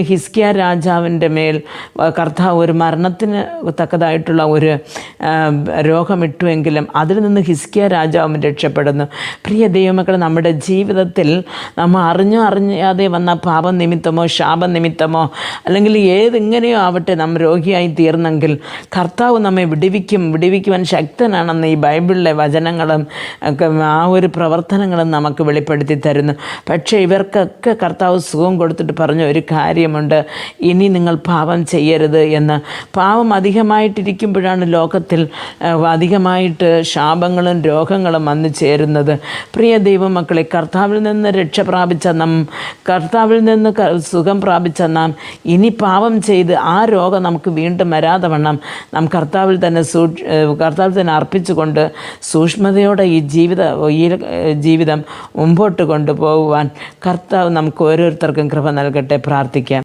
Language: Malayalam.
ഹിസ്കിയ രാജാവിന്റെ മേൽ കർത്താവ് ഒരു മരണത്തിന് തക്കതായിട്ടുള്ള ഒരു രോഗമിട്ടുവെങ്കിലും അതിൽ നിന്ന് ഹിസ്കിയ രാജാവും രക്ഷപ്പെടുന്നു. പ്രിയ ദൈവമക്കൾ നമ്മുടെ ജീവിതത്തിൽ നമ്മൾ അറിഞ്ഞോ അറിയാതെ വന്ന പാപനിമിത്തമോ ശാപനിമിത്തമോ അല്ലെങ്കിൽ ഏതെങ്ങനെയോ ആവട്ടെ നാം രോഗിയായി തീർന്നെങ്കിൽ കർത്താവ് നമ്മെ വിടിവിക്കും വിടിവിക്കുവാൻ ശക്തനാണെന്ന് ഈ ബൈബിളിലെ വചനങ്ങളും ആ ഒരു പ്രവർത്തനങ്ങളും നമുക്ക് വെളിപ്പെടുത്തി തരുന്നു. പക്ഷേ ഇവർക്കൊക്കെ കർത്താവ് സുഖം കൊടുത്തിട്ട് പറഞ്ഞ ഒരു കാര്യമുണ്ട്. ഇനി നിങ്ങൾ പാപം ചെയ്യരുത് എന്ന്. പാപം അധികമായിട്ടിരിക്കുമ്പോഴാണ് ലോകത്തിൽ അധികമായിട്ട് ശാപങ്ങളും രോഗങ്ങളും വന്നു ചേരുന്നത്. പ്രിയ ദൈവമക്കളെ കർത്താവിൽ നിന്ന് രക്ഷ പ്രാപിച്ച നാം കർത്താവിൽ നിന്ന് സുഖം പ്രാപിച്ച നാം ഇനി പാപം ചെയ്ത് ആ രോഗം നമുക്ക് വീണ്ടും വരാതെ വണ്ണം നാം കർത്താവിൽ തന്നെ സൂ കർത്താവിൽ തന്നെ അർപ്പിച്ചുകൊണ്ട് സൂക്ഷ്മതയോടെ ഈ ജീവിത ഈ ജീവിതം മുമ്പോട്ട് കൊണ്ടുപോകുവാൻ കർത്താവ് നമുക്ക് ഓരോരുത്തർക്കും കൃപ നൽകട്ടെ പ്രാർത്ഥിക്കാം.